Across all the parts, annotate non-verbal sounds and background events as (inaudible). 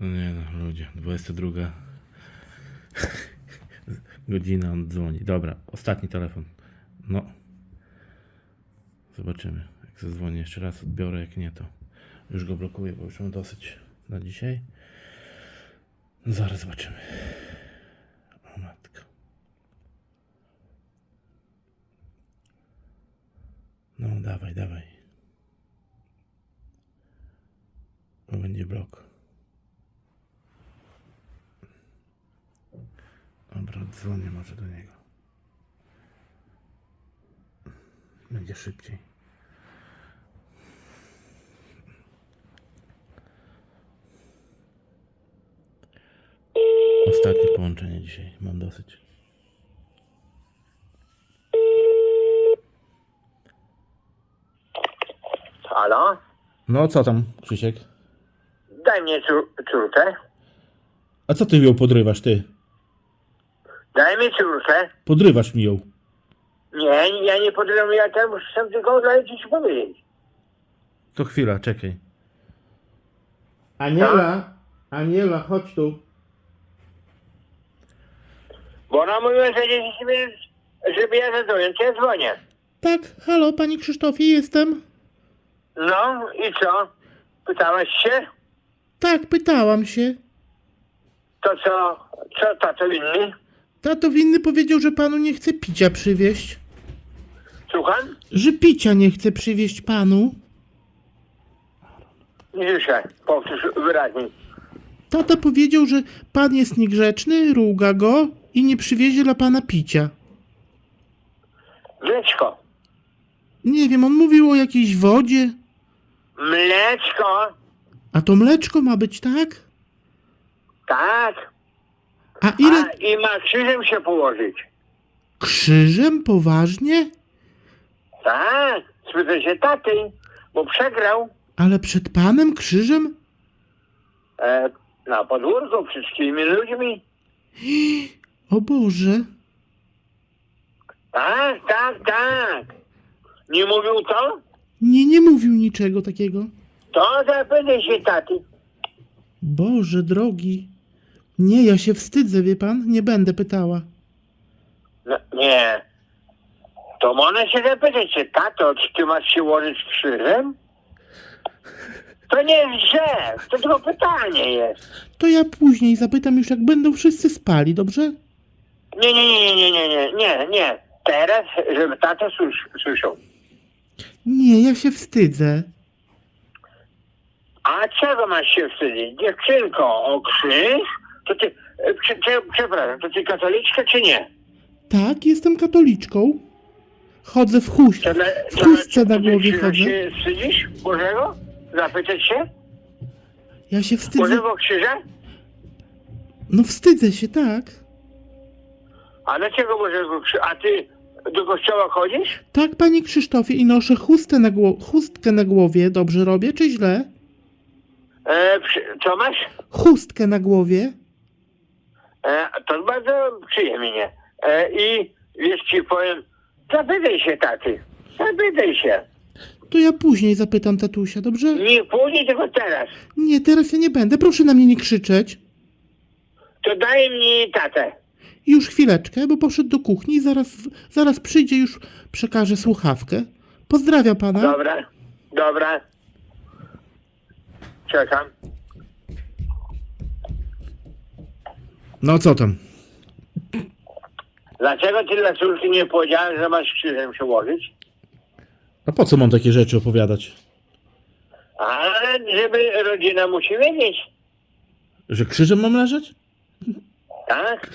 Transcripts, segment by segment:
No nie no, ludzie, 22 (laughs) godzina on dzwoni. Dobra, ostatni telefon. No. Zobaczymy. Jak zadzwonię jeszcze raz, odbiorę, jak nie to już go blokuję, bo już mam dosyć na dzisiaj. No zaraz zobaczymy. O matko. No dawaj, dawaj. Bo będzie blok. Dobra, dzwonię może do niego. Będzie szybciej. Ostatnie połączenie dzisiaj. Mam dosyć. Halo? No co tam, Krzysiek? Daj mnie cór- córkę. A co ty ją podrywasz, ty? Daj mi córkę. Podrywasz mi ją. Nie, ja nie podrywam, ja tam chcę tylko dać ci powiedzieć. To chwila, czekaj. Aniela, Aniela, chodź tu. Bo ona mówiła, że dzieci żeby ja zadzwonię, to ja dzwonię. Tak, halo, panie Krzysztofie, jestem. No i co? Pytałaś się? Tak, pytałam się. To co, co tato winny? Tato winny powiedział, że panu nie chce picia przywieźć. Słucham? Że picia nie chce przywieźć panu. Nie słyszę. Powtórz wyraźniej. Tata powiedział, że pan jest niegrzeczny, ruga go i nie przywiezie dla pana picia. Mleczko. Nie wiem, on mówił o jakiejś wodzie. Mleczko? A to mleczko ma być, tak? Tak. A ile A, I ma krzyżem się położyć. krzyżem? Poważnie? Tak. Spytaj się taty, bo przegrał. Ale przed panem krzyżem? E, na podwórku przed wszystkimi ludźmi. (gasps) O Boże. Tak, tak, tak. Nie mówił to? Nie, nie mówił niczego takiego. To zapytaj się taty. Boże drogi. Nie, ja się wstydzę, wie pan? Nie będę pytała. No, nie. To można się zapytać się, tato, czy ty masz się łożyć krzyżem? To nie jest grzech, to tylko pytanie jest. To ja później zapytam już, jak będą wszyscy spali, dobrze? Nie, nie, nie, nie, nie, nie, nie, nie. Teraz, żeby tato słysz, słyszał. Nie, ja się wstydzę. A czego masz się wstydzić? Dziewczynko, o krzyż? To ty, e, prze, prze, przepraszam, to ty katoliczka czy nie? Tak, jestem katoliczką. Chodzę w chuść. To, dla- W chustce na głowie krzyża chodzę. się wstydzisz Bożego? Zapytać się? Ja się wstydzę. Bożego krzyża? No wstydzę się, tak. A dlaczego Bożego krzyża? A ty do kościoła chodzisz? Tak, panie Krzysztofie, i noszę chustę na gło- chustkę na głowie. Dobrze robię, czy źle? E, przy, co masz? Chustkę na głowie. E, to bardzo przyjemnie. E, I wiesz ci powiem, zapytaj się taty. Zapytaj się. To ja później zapytam tatusia, dobrze? Nie później, tylko teraz. Nie, teraz ja nie będę. Proszę na mnie nie krzyczeć. To daj mi tatę. Już chwileczkę, bo poszedł do kuchni i zaraz, zaraz przyjdzie, już przekaże słuchawkę. Pozdrawiam pana. Dobra, dobra. Czekam. No co tam? Dlaczego ty dla córki nie powiedziałeś, że masz krzyżem się łożyć? A po co mam takie rzeczy opowiadać? Ale żeby rodzina musi wiedzieć, Że krzyżem mam leżeć? tak?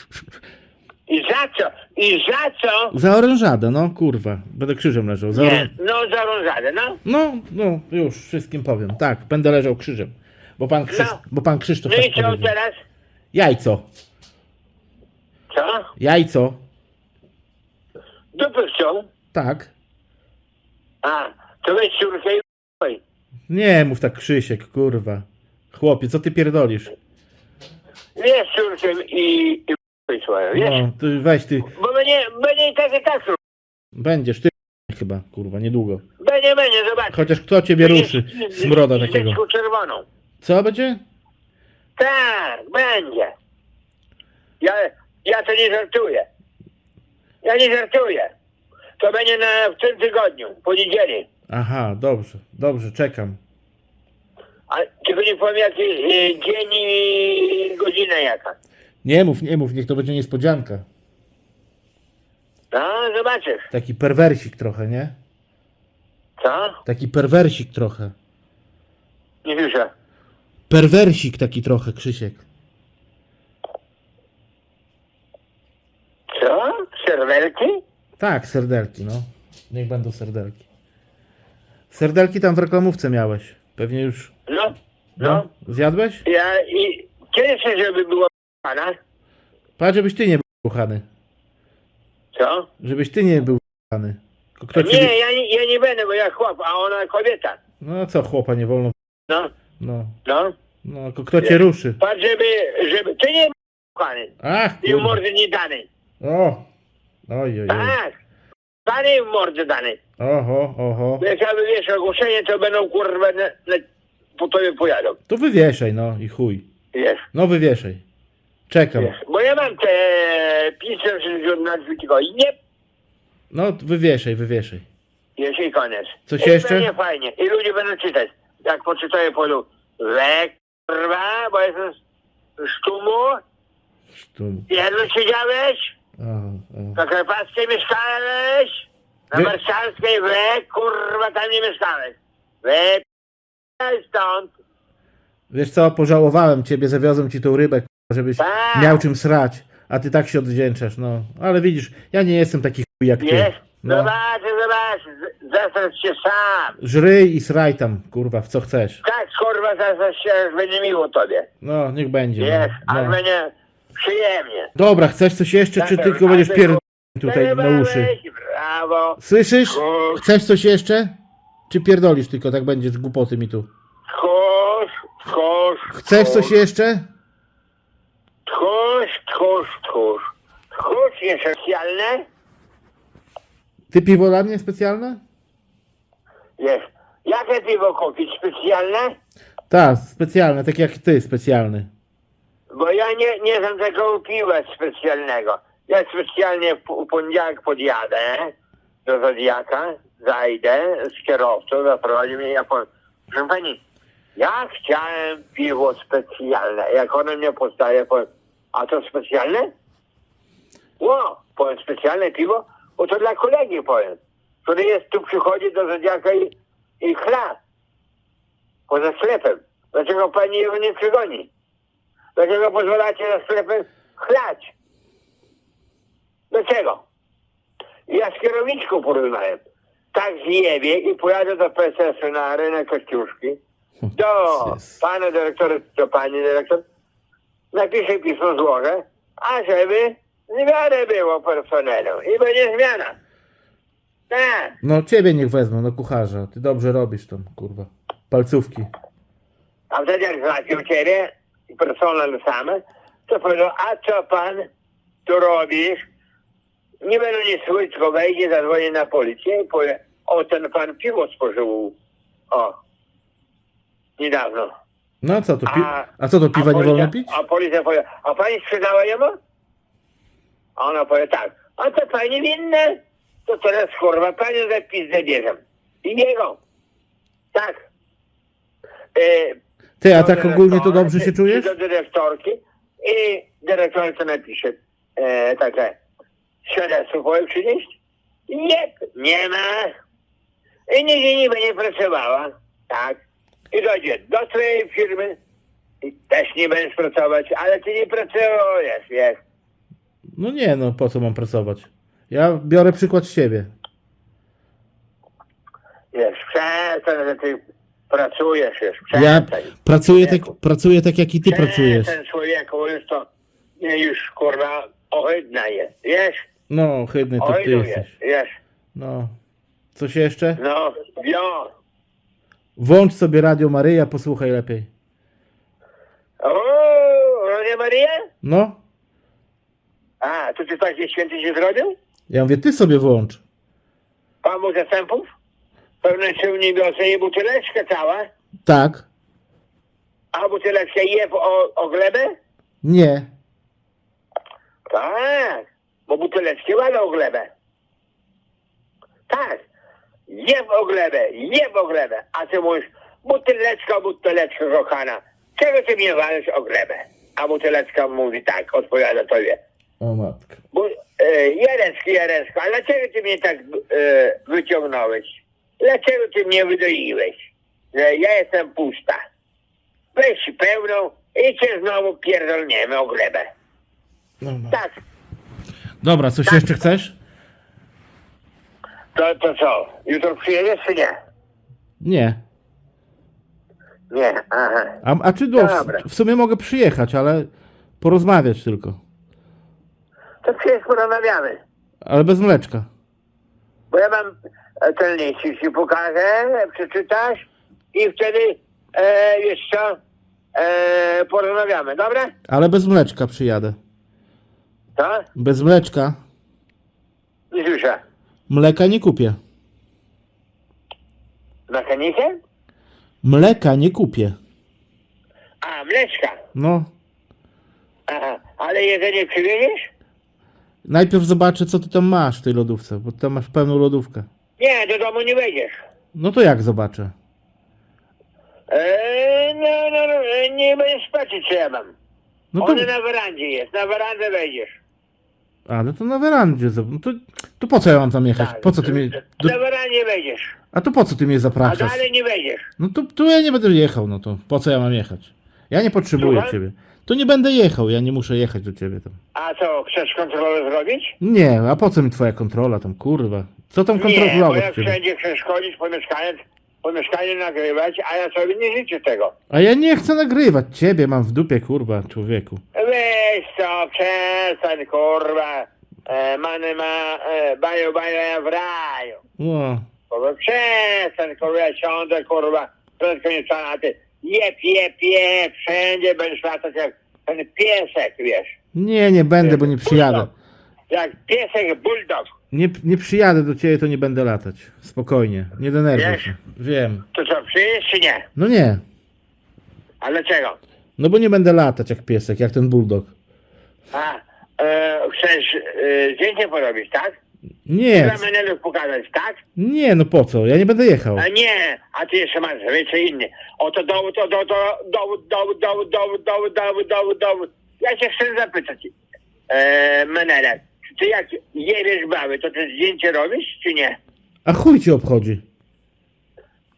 I za co? I za co? Za orężadę, no kurwa. Będę krzyżem leżał. Za Nie, no za rozradę, no. No, no, już wszystkim powiem. Tak, będę leżał krzyżem. Bo pan, Krzysz... No. bo pan Krzysztof No tak i co powiedział. teraz? Jajco. Co? Jajco. Dupy chcą? Tak. A, to weź córkę i. Nie mów tak Krzysiek, kurwa. Chłopie, co ty pierdolisz? Wiesz córkę i, i swoją, wiesz? No, ty weź ty. Bo będzie, będzie i tak i tak Będziesz ty (laughs) chyba, kurwa, niedługo. Będzie, będzie, zobacz. Chociaż kto ciebie ruszy? Smroda takiego. Z czerwoną. Co będzie? Tak, będzie. Ja, ja to nie żartuję. Ja nie żartuję. To będzie na, w tym tygodniu, po niedzieli. Aha, dobrze, dobrze, czekam. A tylko nie powiem jaki y, dzień i godzina jaka. Nie mów, nie mów, niech to będzie niespodzianka. No, zobaczysz. Taki perwersik trochę, nie? Co? Taki perwersik trochę. Nie słyszę. Perwersik taki trochę, Krzysiek. Co? Serwelki? Tak, serdelki, no. Niech będą serdelki. Serdelki tam w reklamówce miałeś. Pewnie już. No, No. no. Zjadłeś? Ja i chcesz, żeby było pana? Patrz, żebyś ty nie był kochany. Co? Żebyś ty nie był kochany. Kto nie, ja nie, ja nie będę, bo ja chłop, a ona kobieta. No co, chłopa nie wolno. No, No. no. No, tylko kto cię ruszy? Patrz, żeby, żeby, ty nie kochany. Ach, I kurwa. mordy nie dany. O! Oj, oj, oj. Tak. Dany w mordy dany. Oho, oho. Jak ja wywieszę ogłoszenie, to będą kurwa na, na, po tobie pojadą. To wywieszaj, no i chuj. Wiesz, No wywieszaj. Czekam. wiesz. Bo ja mam te 560 na tygodni. Nie, No wywieszaj, wywieszaj. jest i koniec. Coś I jeszcze? Będzie fajnie. I ludzie będą czytać. Jak poczytają polu, we kurwa, bo jestem z sztumu, Tu. jedno siedziałeś, O, o. na Karpackiej mieszkałeś, na Wy- Marszalskiej, we kurwa, tam nie mieszkałeś. We k***a, stąd. Wiesz co, pożałowałem ciebie, zawiozłem ci tą rybę, żebyś Tak. miał czym srać, a ty tak się odwdzięczasz, no. Ale widzisz, ja nie jestem taki chuj jak ty. Jest? No. Zobacz, zobacz, z- zastrać się sam. Żryj i sraj tam, kurwa, w co chcesz. Tak, kurwa, zastrać się, będzie miło tobie. No, niech będzie. Jest, no. aż No. będzie przyjemnie. Dobra, chcesz coś jeszcze, czy tylko będziesz pierd... tutaj na uszy? Brawo. Słyszysz? Chcesz coś jeszcze? Czy pierdolisz tylko, tak będziesz głupoty mi tu? tchórz, tchórz. Chcesz coś jeszcze? Tchórz, tchórz, tchórz. Tchórz jest specjalne? Ty piwo dla mnie specjalne? Jest. Jakie piwo kupić? Specjalne? Tak, specjalne, tak jak ty, specjalny. Bo ja nie, nie znam tego piwa specjalnego. Ja specjalnie w poniedziałek podjadę do Zodiaka, zajdę z kierowcą, zaprowadzi mnie, ja powiem, proszę pani, ja chciałem piwo specjalne. Jak ona mnie postaje, powiem, a to specjalne? Ło, powiem, specjalne piwo? Bo to dla kolegi powiem, który jest tu, przychodzi do Zodiaka i, i chla poza sklepem. Dlaczego pani jego nie przygoni? Dlaczego pozwalacie na sklepy chlać? Dlaczego? Ja z kierowniczką porównałem. Tak zjebie i pojadę do PSS-u na rynek Kościuszki. Do pana dyrektora, do pani dyrektor. Napiszę pismo złożę, a żeby zmianę było personelu. I będzie zmiana. Tak. No ciebie niech wezmą, no kucharza. Ty dobrze robisz tam, kurwa. Palcówki. A wtedy jak zobaczył ciebie personel same, to powiedział, a co pan tu robisz? Nie będą nie słyszeć, tylko wejdzie, zadzwoni na policję i powie, o ten pan piwo spożył. O. Niedawno. No co to, pi... A- a co to, piwa a nie policja- wolno pić? A policja powie, a pani sprzedała jemu? A ona powie tak, a to pani winne? To teraz kurwa panią za pizdę bierzem. I jego. Tak. E, Ty, a do tak ogólnie to dyrektora, dobrze się czujesz? Do dyrektorki i dyrektorka napisze e, takie świadectwo powiem przynieść? Nie, nie ma. I nigdzie nie będzie pracowała. Tak. I dojdzie do twojej firmy i też nie będziesz pracować, ale ty nie pracujesz, wiesz. No nie, no po co mam pracować? Ja biorę przykład z ciebie. Wiesz, przestań, że ty pracujesz już, Ja przestań. pracuję tak, pracuję tak jak i ty pracujesz. Ten człowieku, bo już to nie, już kurwa ohydna jest, wiesz? No, chydny to ty Ohydną jesteś. jest, wiesz? No. Coś jeszcze? No, jo. Włącz sobie Radio Maryja, posłuchaj lepiej. O, Rodzie Maria? No. A, to ty taki święty się zrobił? Ja mówię, ty sobie włącz. Pan był zastępów? Pewnie się w niebiosa i buteleczka cała. Tak. A buteleczkę je o, o glebę? Nie. Tak, bo buteleczki ładą o glebę. Tak, je o glebę, je o glebę. A ty mówisz, buteleczka, buteleczka kochana, czego ty mnie walisz o glebę? A buteleczka mówi tak, odpowiada tobie. O matka. Bo, e, Jarecku, Jarecku, a dlaczego ty mnie tak e, wyciągnąłeś? Dlaczego ty mnie wydoiłeś? Że ja jestem pusta. Weź pełną i cię znowu pierdolniemy o glebę. Matka. Tak, Dobra, coś jeszcze chcesz? to, to co? Jutro przyjedziesz czy nie? Nie. Nie, aha. A, a czy no, Dobra. w, w sumie mogę przyjechać, ale porozmawiać tylko. To przyjedź porozmawiamy. Ale bez mleczka. Bo ja mam ten list, ci pokażę, przeczytasz i wtedy e, co? E, porozmawiamy, dobra? Ale bez mleczka przyjadę. To? Bez mleczka. Nie słyszę. Mleka nie kupię. Mechanikiem? Mleka nie kupię. A, mleczka. No. Aha, ale jedzenie przywieziesz? Najpierw zobaczę, co ty tam masz w tej lodówce, bo tam masz pełną lodówkę. Nie, do domu nie wejdziesz. No to jak zobaczę? Eee, no, no, no, e, nie będziesz patrzeć, co ja mam. No to, On na werandzie jest, na werandę wejdziesz. ale to na werandzie. zob- No to, to po co ja mam tam jechać? Tak, Po co ty mnie... Do, Na werandzie wejdziesz, a to po co ty mnie a zapraszasz? dalej nie wejdziesz. No to, to ja nie będę jechał, no to po co ja mam jechać? Ja nie potrzebuję Słucham? ciebie. To nie będę jechał, ja nie muszę jechać do ciebie tam. A co, chcesz kontrolę zrobić? Nie, a po co mi twoja kontrola tam, kurwa? Co tam Nie, bo kontrolować jak ciebie? wszędzie chcesz chodzić po mieszkaniu, po mieszkaniu nagrywać, a ja sobie nie życzę tego. A ja nie chcę nagrywać ciebie, mam w dupie, kurwa, człowieku. Weź co, przestań, kurwa. E, many ma, e, bajo, bajo, ja w raju. O, Kurwa, przestań, kurwa, ja siądę, kurwa, prędko nie wstanę, a ty jep, jep, jep, wszędzie będziesz latać jak ten piesek, wiesz. nie, nie będę, bo nie przyjadę. Jak piesek bulldog. Nie, nie przyjadę do ciebie, to nie będę latać. Spokojnie, nie denerwuj Wiesz? się. Wiem. To co, przyjedziesz czy nie? No nie, A dlaczego? no bo nie będę latać jak piesek, jak ten bulldog. A, e, chcesz e, zdjęcie porobić, tak? Nie, Mamy nerwów pokazać, tak? nie, no po co? Ja nie będę jechał. A nie, a ty jeszcze masz rzeczy inne. Oto dowód, to dowód, dowód, dowód, dowód, dowód, dowód, dowód, dowód, dowód. Ja się chcę zapytać, e, menele, czy ty jak jedziesz bawy, to ty zdjęcie robisz, czy nie? A chuj cię obchodzi.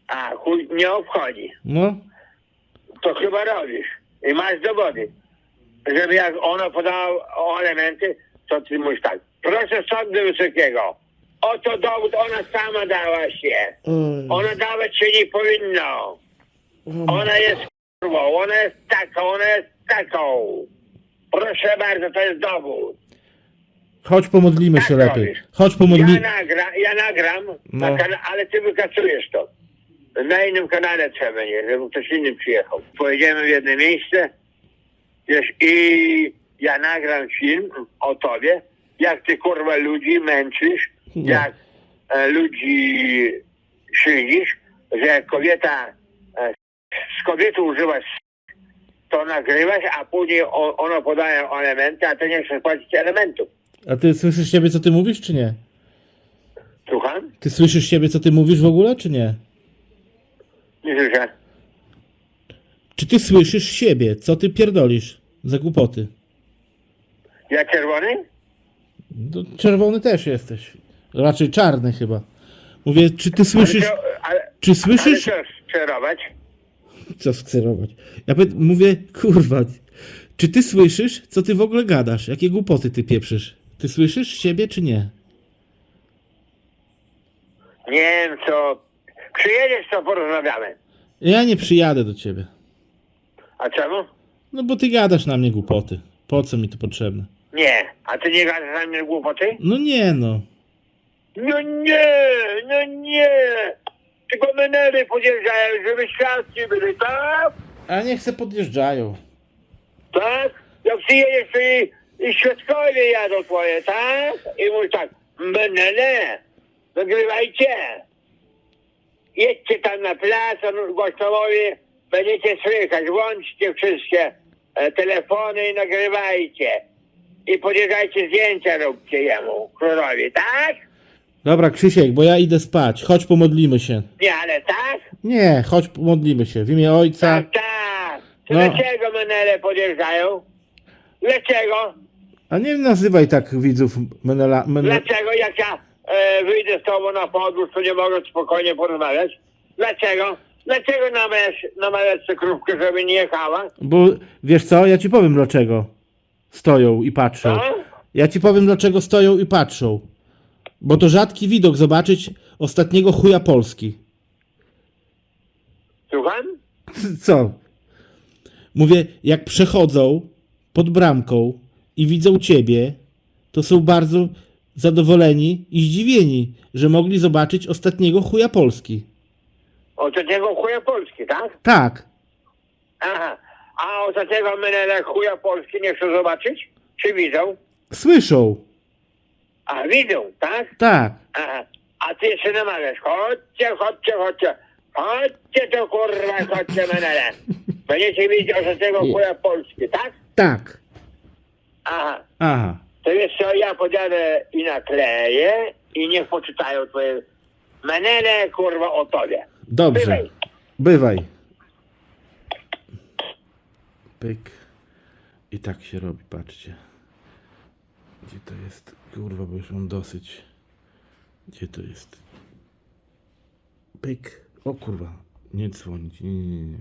A, chuj, nie obchodzi. No, To chyba robisz. I masz dowody. Żeby jak ona podała elementy, to ty mówisz tak. Proszę Sądu Wysokiego. Oto dowód, ona sama dała się. Oj. Ona dawać się nie powinno. Ona jest kurwą, ona jest taką, ona jest taką. Proszę bardzo, to jest dowód. chodź pomodlimy Tak się lepiej. robisz. Chodź Ja, pomodlimy. nagra, ja nagram, No. na kana- ale ty wykasujesz to. Na innym kanale trzeba będzie, żeby ktoś inny przyjechał. Pojedziemy w jedno miejsce wiesz, i ja nagram film o tobie, jak ty kurwa ludzi męczysz, No. jak e, ludzi szydzisz, że jak kobieta e, z kobietą używasz to nagrywasz, a później o, ona podaje elementy, a ty nie chcesz płacić elementów. A ty słyszysz siebie, co ty mówisz, czy nie? Słucham? Ty słyszysz siebie, co ty mówisz w ogóle, czy nie? Nie słyszę. Czy ty słyszysz siebie, co ty pierdolisz za głupoty? Ja czerwony? No, czerwony też jesteś. Raczej czarny chyba. Mówię, czy ty słyszysz, Ale, co- ale, czy słyszysz, ale co sterować? co skserować? Ja mówię, kurwa, czy ty słyszysz, co ty w ogóle gadasz? Jakie głupoty ty pieprzysz? Ty słyszysz siebie, czy nie? Nie wiem co. Przyjedziesz, to porozmawiamy. Ja nie przyjadę do ciebie. A czemu? No bo ty gadasz na mnie głupoty. Po co mi to potrzebne? Nie. A ty nie gadasz na mnie głupoty? No nie no. No nie, no nie. Tylko menery podjeżdżają, żeby świadki byli, tak? A niech se podjeżdżają. Tak? Jak przyjedziesz, i, i świadkowie jadą twoje, tak? I mówisz tak, menele, nagrywajcie. Jedźcie tam na plac, on gościowowie będziecie słychać. Włączcie wszystkie e, telefony i nagrywajcie. I podjeżdżajcie zdjęcia róbcie jemu, królowi, tak? Dobra, Krzysiek, bo ja idę spać. Chodź pomodlimy się. Nie, ale tak? Nie, chodź pomodlimy się. W imię Ojca. Tak, tak. No. Dlaczego menele podjeżdżają? Dlaczego? A nie nazywaj tak widzów Menela. Menela. Dlaczego jak ja e, wyjdę z tobą na podróż, to nie mogę spokojnie porozmawiać? Dlaczego? Dlaczego namawiasz, namawiasz tę krówkę, żeby nie jechała? Bo wiesz co, ja ci powiem dlaczego stoją i patrzą. No? Ja ci powiem dlaczego stoją i patrzą. Bo to rzadki widok zobaczyć ostatniego chuja Polski. Słucham? Co? Mówię, jak przechodzą pod bramką i widzą ciebie, to są bardzo zadowoleni i zdziwieni, że mogli zobaczyć ostatniego chuja Polski. Ostatniego chuja Polski, tak? Tak, Aha. A ostatniego menele chuja Polski nie chcą zobaczyć? Czy widzą? słyszą. A widzą, tak? Tak. Aha. A ty jeszcze namawiasz. Chodźcie, chodźcie, chodźcie. Chodźcie to kurwa, chodźcie menele. Będziecie widzieć ostatniego chuja Polski, tak? Tak. Aha. Aha. To wiesz co, ja podjadę i nakleję i niech poczytają twoje menele, kurwa, o tobie. Dobrze. Bywaj. Bywaj. Pyk. I tak się robi, patrzcie. Gdzie to jest? Kurwa, bo już mam dosyć. Gdzie to jest? Pyk. O kurwa. Nie dzwonić. Nie, nie, nie.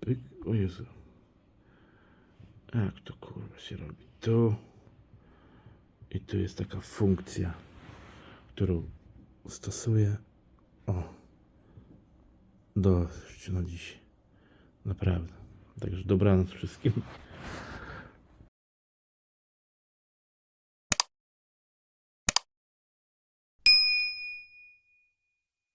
Pyk. O Jezu. Jak to kurwa się robi? Tu. I tu jest taka funkcja, którą stosuję. O. Dość na dziś. Naprawdę. Także dobranoc wszystkim.